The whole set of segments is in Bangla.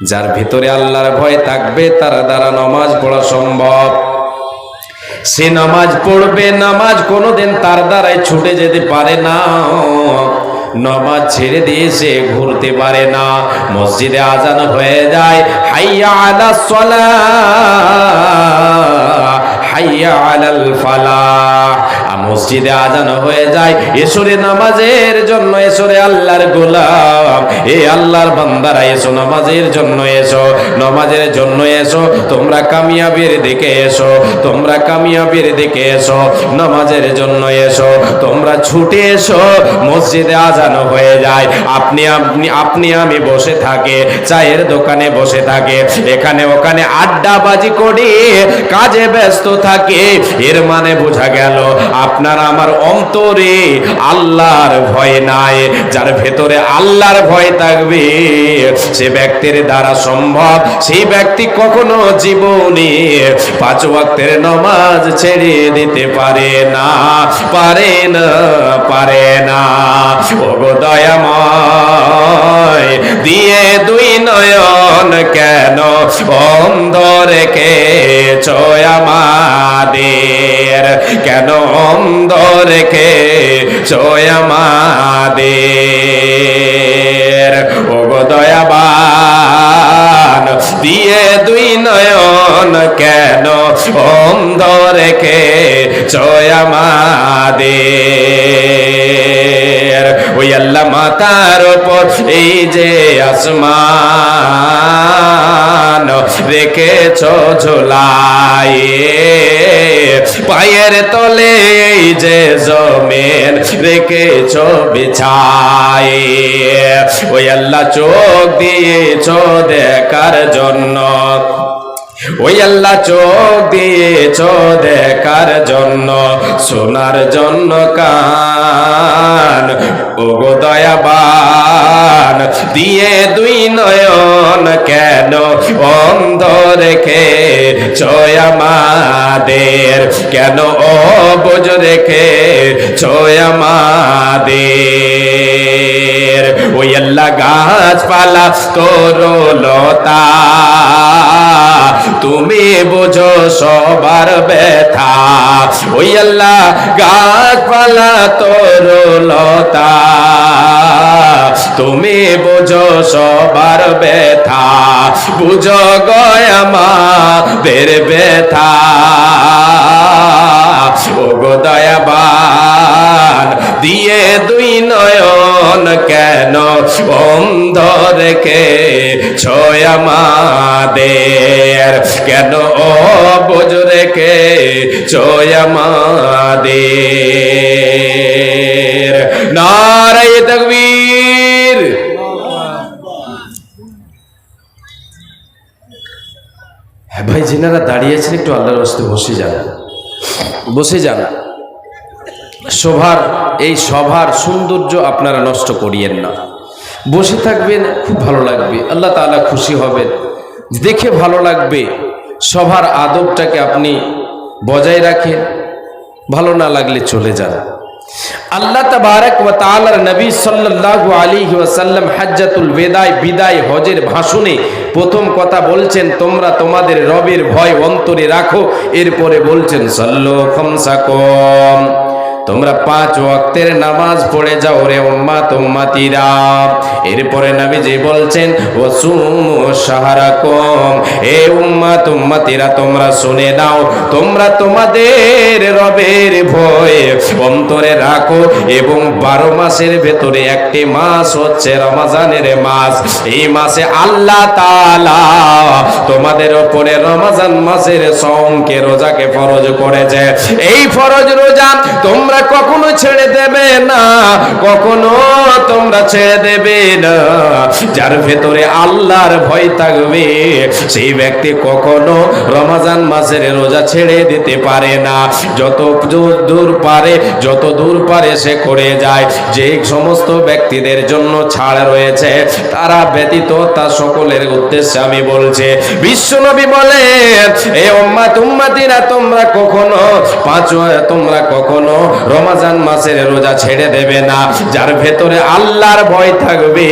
যার ভিতরে আল্লাহর ভয় থাকবে, তার দ্বারা নমাজ পড়া সম্ভব। সে নামাজ পড়বে, নামাজ কোনোদিন তার দ্বারাই ছুটে যেতে পারে না। নমাজ ছেড়ে দিয়ে সে ঘুরতে পারে না। মসজিদে আজান হয়ে যায়, হাইয়া আলা মসজিদে আজান হয়ে যায়, এসরে নামাজের জন্য এসরে আল্লাহর গোলাম। এ আল্লাহর বান্দারা, এসো নামাজের জন্য এসো, নামাজের জন্য এসো, তোমরা কামিয়াবির দিকে এসো, তোমরা কামিয়াবির দিকে এসো, নামাজের জন্য এসো, তোমরা ছুটে এসো, মসজিদে আজান হয়ে যায়। আপনি আপনি আপনি, আমি বসে থাকে, চায়ের দোকানে বসে থাকে, এখানে ওখানে আড্ডাবাজি করি, কাজে ব্যস্ত থাকে, এর মানে বোঝা গেল আপনার আমার অন্তরে আল্লাহর ভয় নাই, যার ভেতরে আল্লাহর ভয় থাকবে, সে ব্যক্তির দ্বারা সম্ভব, সেই ব্যক্তি কখনো জীবনে পাঁচ ওয়াক্তের নমাজ ছেড়ে দিতে পারে না পারে না পারে না। ওগো দয়াময়, দিয়ে দুই নয়ন কেন অন্ধ রেখে আমাদের। কেন অন্ধ রেখে আমাদের? ওগো দয়াবান দিয়ে দুই নয়ন কেন অন্ধ রেখে আমাদের? ওই আল্লাহ মাতার ওপর, এই যে আসমান রেখেছ ঝোলায়ে পায়ের তলে এই যে জমেন রেখেছ বিছায়ে ওই আল্লাহ চোখ দিয়েছ দেখার জন্য। ওই আল্লাহ চোখ দিয়েছ দেখার জন্য, শোনার জন্য কান। ওগো দয়াবান, দিয়ে দুই নয়ন কেন অন্ধ রেখে আমাদের? কেন অবুজ রেখে আমাদের? ওই আল্লাহ গাছপালা তোর। লতা তুমি বোঝো সবার ব্যথা। ওই আল্লাহ গাছপালা তোর লতা। তুমি বোঝো সবার ব্যথা। বুঝো গয়ামাদের ব্যথা। ওগো দয়াবান দিয়ে দুই নয়ন কেন অন্ধ রেখে ছয় আমাদের? কেন অবুজ রেখে ছয় আমাদের? নারায় তকবীর। হ্যাঁ ভাই, যেনারা দাঁড়িয়েছেন একটু আল্লাহর বাস্তে বসে যান। বসে যান। শোভার, এই সভার সৌন্দর্য আপনারা নষ্ট করিয়েন না। বসে থাকবেন, খুব ভালো লাগবে। আল্লাহ তালা খুশি হবেন। দেখে ভালো লাগবে সভার আদবটাকে আপনি বজায় রাখেন। ভালো না লাগলে চলে যান। আল্লাহ তাবারক ওয়া তালার নবী সাল্লাল্লাহু আলাইহি ওয়াসাল্লাম হজ্জাতুল বেদায় বিদায় হজের ভাষণে প্রথম কথা বলছেন, তোমরা তোমাদের রবের ভয় অন্তরে রাখো। এরপরে বলছেন, সাল্লু খামসাকুম। তোমরা পাঁচ ওয়াক্তের নামাজ পড়ে যাও রে উম্মাত উম্মাতিরা এরপরে নবীজি বলছেন, ওয়াসুমু শাহরাকুম। এ উম্মাত উম্মাতিরা তোমরা শুনে নাও, তোমরা তোমাদের রবের ভয় অন্তরে রাখো এবং বারো মাসের ভেতরে একটি মাস হচ্ছে রমাজানের মাস। এই মাসে আল্লাহ তাআলা তোমাদের ওপরে রমাজান মাসের সঙ্গে রোজাকে ফরজ করেছে। এই ফরজ রোজা তোমরা কখনো ছেড়ে দেবে না, কখনো তোমরা ছেড়ে দেবে না। যার ভেতরে আল্লাহর ভয় থাকবে, সেই ব্যক্তি কখনো রমাজান মাসের রোজা ছেড়ে দিতে পারে না। যত দূর পারে, যত দূর পারে সে করে যায়। যে সমস্ত ব্যক্তিদের জন্য ছাড় রয়েছে, তারা ব্যতীত তা সকলের উদ্দেশ্যে আমি বলছি বিশ্বনবী বলে এ উম্মাত উম্মাতিরা, তোমরা কখনো, পাঁচ, তোমরা কখনো রমাজান মাসের রোজা ছেড়ে দেবে না। যার ভেতরে আল্লাহর ভয় থাকবে,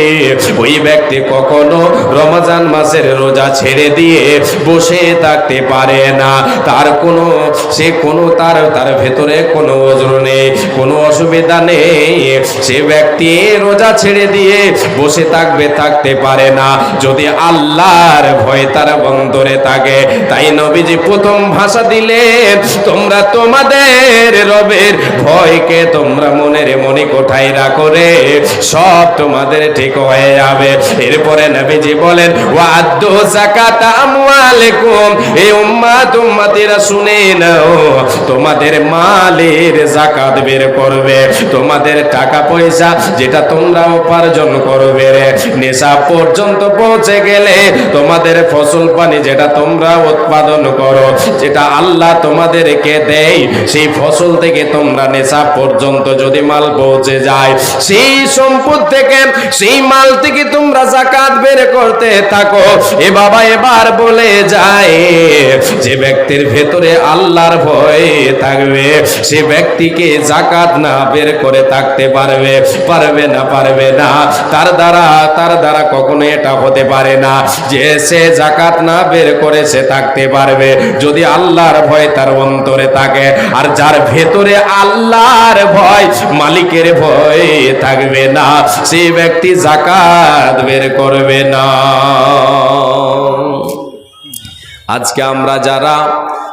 ওই ব্যক্তি কখনো রমাজান মাসের রোজা ছেড়ে দিয়ে বসে থাকতে পারে না। তার কোনো, সে কোনো তার তার ভেতরে কোনো ওজর নেই, কোনো অসুবিধা নেই। সে ব্যক্তি রোজা ছেড়ে দিয়ে বসে থাকবে, থাকতে পারে না। যদি আল্লাহর ভয় তার বন্দরে থাকে, তাই নবীজি প্রথম ভাষা দিলেন, তোমরা তোমাদের রবের ভয়কে তোমরা মনের মনে কোঠায় রাখো রে। সব তোমাদের ঠিক হয়ে যাবে। এরপরে নবীজি বলেন ওয়াদ্দ জাকাত আমওয়ালাকুম। এই উম্মাত, উম্মাতিরা শুনে নাও, তোমাদের মালের জাকাত বের করবে। তোমাদের টাকা পয়সা যেটা তোমরা উপার্জন করবে রে। নেশা পর্যন্ত পৌঁছে গেলে তোমাদের ফসল পানি যেটা তোমরা উৎপাদন করো, যেটা আল্লাহ তোমাদেরকে দেয়, সেই ফসল থেকে তোমরা নেশা পর্যন্ত যদি মাল পৌঁছে যায়, সেই সম্পদ থেকে, সেই মাল থেকে তোমরা জাকাত বের করতে থাকো। এ বাবা এবার বলে যায়, যে ব্যক্তির ভেতরে আল্লাহর ভয় থাকবে, সে ব্যক্তিকে জাকাত না বের করে থাকতে পারবে পারবে না পারবে না। তার দ্বারা তার দ্বারা কখনো এটা হতে পারে না, যে সে জাকাত না বের করে সে থাকতে পারবে। যদি আল্লাহর ভয় তার অন্তরে থাকে, আর যার ভেতরে আল্লাহর ভয়, মালিকের ভয় থাকবে না। সে ব্যক্তি জাকাত বের করবে না। আজকে আমরা যারা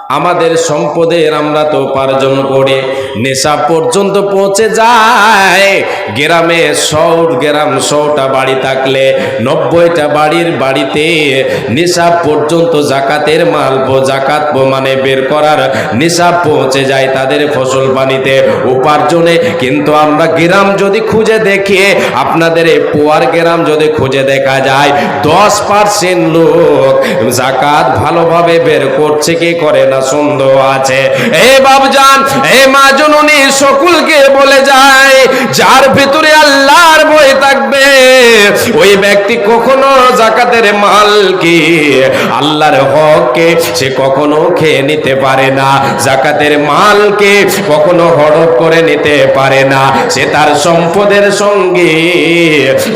আমাদের সম্পদের আমরা তো উপার্জন করে নেশা পর্যন্ত পৌঁছে যায়। গ্রামে শহর, গ্রাম শোটা বাড়ি থাকলে নব্বইটা বাড়ির বাড়িতে নেশা পর্যন্ত জাকাতের মাল জাকাত মানে বের করার নেশা পৌঁছে যায় তাদের ফসল পানিতে উপার্জনে। কিন্তু আমরা গ্রাম যদি খুঁজে দেখি, আপনাদের এই পোয়ার গ্রাম যদি খুঁজে দেখা যায়, দশ পার্সেন্ট লোক জাকাত ভালোভাবে বের করছে, কি করে না সন্দেহ আছে? এ বাবজান, এ মা জননী সকলকে বলে যায়, যার ভিতরে আল্লাহর ভয় থাকবে, ওই ব্যক্তি কখনো জাকাতের মাল কি আল্লাহর হককে সে কখনো খেয়ে নিতে পারে না। জাকাতের মালকে কখনো হড়প করে নিতে পারে না। সে তার সম্পদের সঙ্গে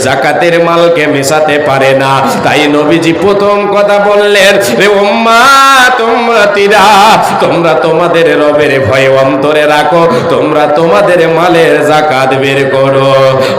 জাকাতের মালকে মেশাতে পারে না। তাই নবীজি প্রথম কথা বললেন, রে উম্মা, তোমরা তোমরা তোমাদের রবের ভয় অন্তরে রাখো। তোমরা তোমাদের মালের জাকাত বের করো।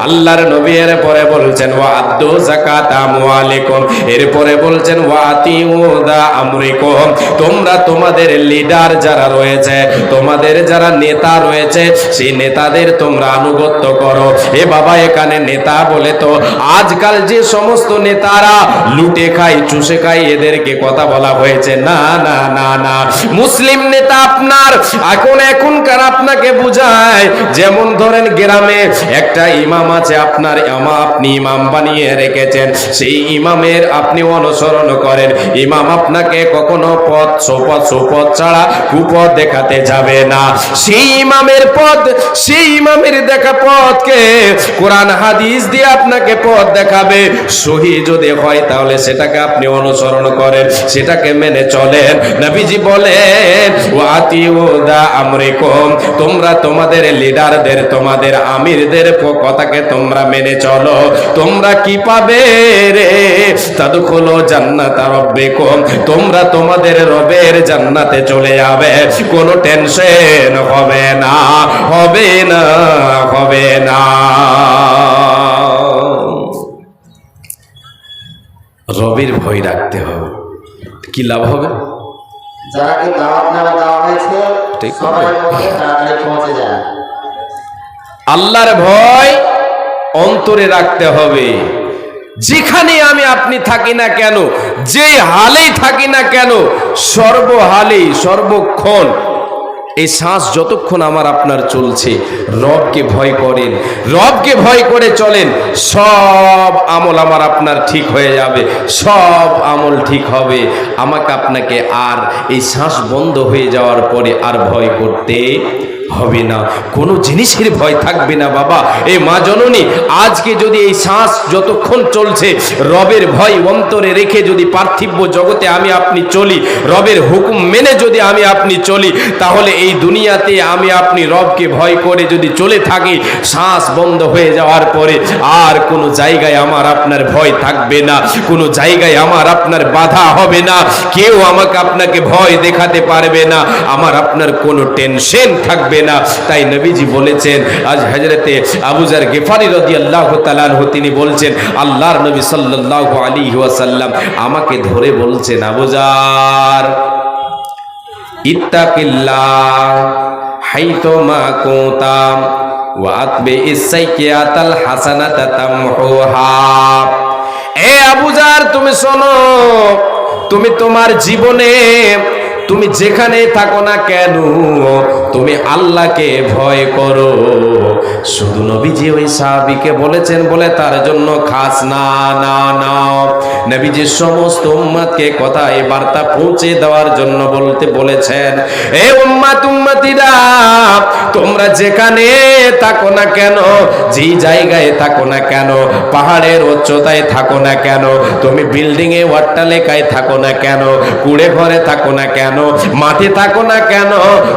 আল্লাহর নবী এর পরে বলছেন ওয়া আদ্দু জাকাত আমওয়ালিকুম। এরপরে বলছেন ওয়া আতিউদা আমরিকুম। তোমরা তোমাদের লিডার যারা রয়েছে, তোমাদের যারা নেতা রয়েছে, সেই নেতাদের তোমরা আনুগত্য করো। এ বাবা, এখানে নেতা বলে তো, আজকাল যে সমস্ত নেতারা লুটে খায়, চুষে খায়, এদেরকে কথা বলা হয়েছে। না না না না। মুসলিম নেতা আপনার, এখন এখনকার আপনাকে বুঝায় যেমন ধরেন গ্রামে একটা ইমাম আছে, আপনার আমা আপনি ইমাম বানিয়ে রেখেছেন, সেই ইমামের আপনি অনুসরণ করেন। ইমাম আপনাকে কখনো পথ, সোপথ, সুপথ ছাড়া কুপথ দেখাতে যাবে না। সেই ইমামের পথ, সেই ইমামের দেখা পথকে কোরআন, হাদিস দিয়ে আপনাকে পথ দেখাবে। সহি যদি হয়, তাহলে সেটাকে আপনি অনুসরণ করেন, সেটাকে মেনে চলেন। নবীজি বলেন তোমরা তোমাদের লিডারদের, তোমাদের আমিরদের কথাকে তোমরা মেনে চলো। তোমরা কি পাবে রে? তোমরা তোমাদের রবের জান্নাতে চলে যাবে। কোনো টেনশন হবে না হবে না হবে না। রবির ভয় রাখতে হবে। কি লাভ হবে? যারাকে দাওয়াত নামে দেওয়া হয়েছে সবার মধ্যে তাড়াতাড়ি পৌঁছে যায় আল্লাহর ভয় অন্তরে রাখতে হবে। যেখানে আমি আপনি থাকি না কেন যে হালেই থাকি না কেন সর্বহালেই সর্বক্ষণ এই শ্বাস যতক্ষণ আমার আপনার চলছে, রবকে ভয় করেন, রবকে ভয় করে চলেন, সব আমল আমার আপনার ঠিক হয়ে যাবে, সব আমল ঠিক হবে। আমাকে আপনাকে আর এই শ্বাস বন্ধ হয়ে যাওয়ার পরে আর ভয় করতে হবে না। কোনো জিনিসের ভয় থাকবে না বাবা। এই মা জননী, আজকে যদি এই শ্বাস যতক্ষণ চলছে, রবের ভয় অন্তরে রেখে যদি পার্থিব জগতে আমি আপনি চলি, রবের হুকুম মেনে যদি আমি আপনি চলি, তাহলে এই দুনিয়াতে আমি আপনি রবকে ভয় করে যদি চলে থাকি, শ্বাস বন্ধ হয়ে যাওয়ার পরে আর কোনো জায়গায় আমার আপনার ভয় থাকবে না, কোনো জায়গায় আমার আপনার বাধা হবে না। কেউ আমাকে আপনাকে ভয় দেখাতে পারবে না। আমার আপনার কোনো টেনশন থাকবে না, তাই নবীজি বলেছেন, আজ হজরতে আবুজার গেফারি রদি আল্লাহ তালানহ তিনি বলছেন, আল্লাহর নবী সাল্লাহ আলী ওয়াসাল্লাম আমাকে ধরে বলছেন আবুজার তুমি শোনো, তুমি তোমার জীবনে, তুমি যেখানে থাকো না কেন তুমি আল্লাহকে ভয় করো। শুধু নবীজি ওই সাহাবিকে বলেছেন, বলে তার জন্য খাস, না না না। নবীজি সমস্ত উম্মাদকে কথা এই বার্তা পৌঁছে দেওয়ার জন্য বলতে বলেছেন, এ উম্মাত উম্মাতিরা তোমরা যেখানে থাকো না কেন, যে জায়গায় থাকো না কেন, পাহাড়ের উচ্চতায় থাকো না কেন, তুমি বিল্ডিং এ অট্টালিকায় থাকো না কেন, কুড়ে ঘরে থাকো না কেন, মাঠে থাকো না কেন,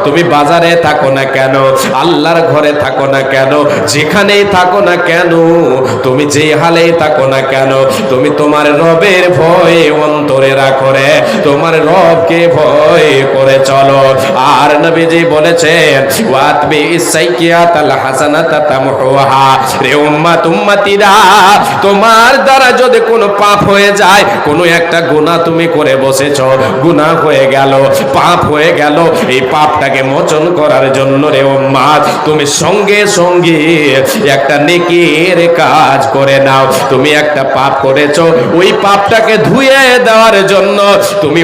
তুমি বাজারে থাকো না কেন? আল্লাহর ঘরে থাকো না কেন? যেখানেই থাকো না কেন? তুমি যে হালেই থাকো না কেন? তুমি তোমার রবের ভয় অন্তরে রাখো রে। তোমার রবকে ভয় করে চলো। আর নবীজি বলেছেন, ওয়াতবি ইসাইকিয়াতাল হাসানাতা তামহুহা। রে উম্মাত উম্মাতিরা, তোমার দ্বারা যদি কোনো পাপ হয়ে যায়, কোনো একটা গুনাহ তুমি করে বসেছো, গুনাহ হয়ে গেল, পাপ হয়ে গেল, এই পাপটাকে মোচন করার জন্য রে উম্মাত, তুমি সঙ্গে সঙ্গে একটা নেকির কাজ করে নাও। তুমি একটা পাপ করেছ, ওই পাপটাকে ধুয়ে দেওয়ার জন্য তুমি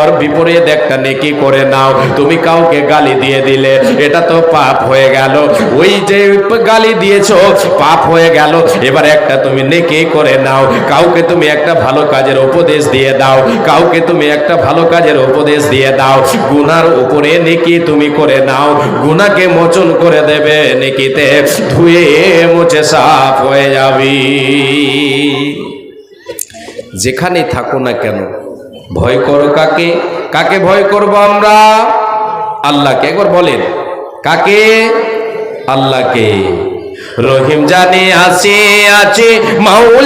ওর বিপরীত একটা নেকি করে নাও। তুমি কাউকে গালি দিয়ে দিলে, এটা তো পাপ হয়ে গেল। ওই যে গালি দিয়েছ, পাপ হয়ে গেল। এবার একটা তুমি নেকি করে নাও, কাউকে তুমি একটা ভালো কাজের উপদেশ দিয়ে দাও, কাউকে তুমি একটা ভালো কাজের উপদেশ দিয়ে দাও। গুনার উপরে নেকি তুমি করে নাও, গুনাকে মোচন করে দেবে, নেকিতে ধুয়ে মুছে সাফ হয়ে যাবি। যেখানে থাকো না কেন, ভয় করো কাকে? কাকে ভয় করব আমরা? আল্লাহকে একবার বলেন। কাকে? আল্লাহকে। রহিম জানে আসে আছে মাউল